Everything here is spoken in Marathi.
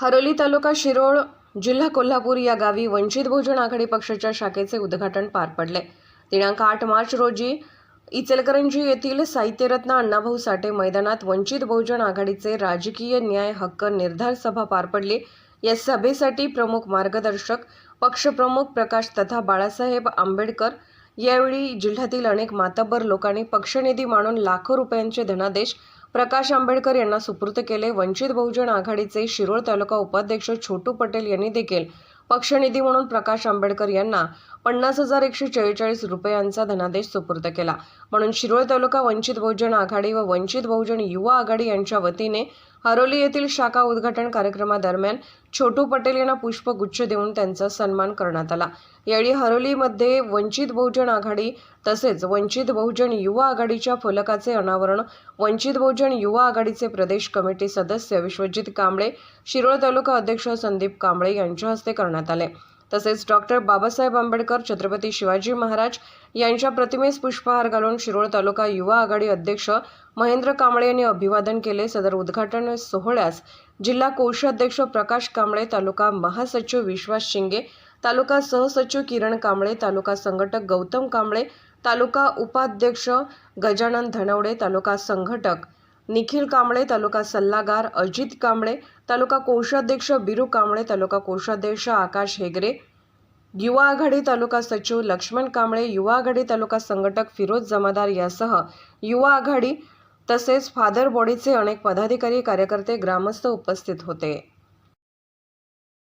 हरोली तालुका शिरोळ जिल्हा कोल्हापूर या गावी वंचित बहुजन आघाडी पक्षाच्या शाखेचे उद्घाटन पार पडले. दिनांक आठ मार्च रोजी इचलकरंजी येथील साहित्यरत्न अण्णाभाऊ साठे मैदानात वंचित बहुजन आघाडीचे राजकीय न्याय हक्क निर्धार सभा पार पडली. या सभेसाठी प्रमुख मार्गदर्शक पक्षप्रमुख प्रकाश तथा बाळासाहेब आंबेडकर यावेळी जिल्ह्यातील अनेक मातब्बर लोकांनी पक्षनिधी मानून लाखो रुपयांचे धनादेश प्रकाश आंबेडकर यांना सुपूर्द केले. वंचित बहुजन आघाडीचे शिरोळ तालुका उपाध्यक्ष छोटू पटेल यांनी देखील पक्षनिधी म्हणून प्रकाश आंबेडकर यांना पन्नास हजार एकशे चाळीस रुपयांचा धनादेश सुपूर्द केला. म्हणून शिरोळ तालुका वंचित बहुजन आघाडी व वंचित बहुजन युवा आघाडी यांच्या वतीने हरोली येथील शाखा उद्घाटन कार्यक्रमादरम्यान छोटू पटेल यांना पुष्पगुच्छ देऊन त्यांचा सन्मान करण्यात आला. यावेळी हरोलीमध्ये वंचित बहुजन आघाडी तसेच वंचित बहुजन युवा आघाडीच्या फलकाचे अनावरण वंचित बहुजन युवा आघाडीचे प्रदेश कमिटी सदस्य विश्वजित कांबळे शिरोळ तालुका अध्यक्ष संदीप कांबळे यांच्या हस्ते करण्यात आले. तसेच डॉक्टर बाबासाहेब आंबेडकर छत्रपती शिवाजी महाराज यांच्या प्रतिमेस पुष्पहार घालून शिरोळ तालुका युवा आघाडी अध्यक्ष महेंद्र कांबळे यांनी अभिवादन केले. सदर उद्घाटन सोहळ्यास जिल्हा कोषाध्यक्ष प्रकाश कांबळे तालुका महासचिव विश्वास शिंगे तालुका सहसचिव किरण कांबळे तालुका संघटक गौतम कांबळे तालुका उपाध्यक्ष गजानन धनवडे तालुका संघटक निखिल कांबळे तालुका सल्लागार अजित कांबळे तालुका कोषाध्यक्ष बिरू कांबळे तालुका कोषाध्यक्ष आकाश हेगरे युवा आघाडी तालुका सचिव लक्ष्मण कांबळे युवा आघाडी तालुका संघटक फिरोज जमादार यासह युवा आघाडी तसेच फादर बॉडीचे अनेक पदाधिकारी कार्यकर्ते ग्रामस्थ उपस्थित होते.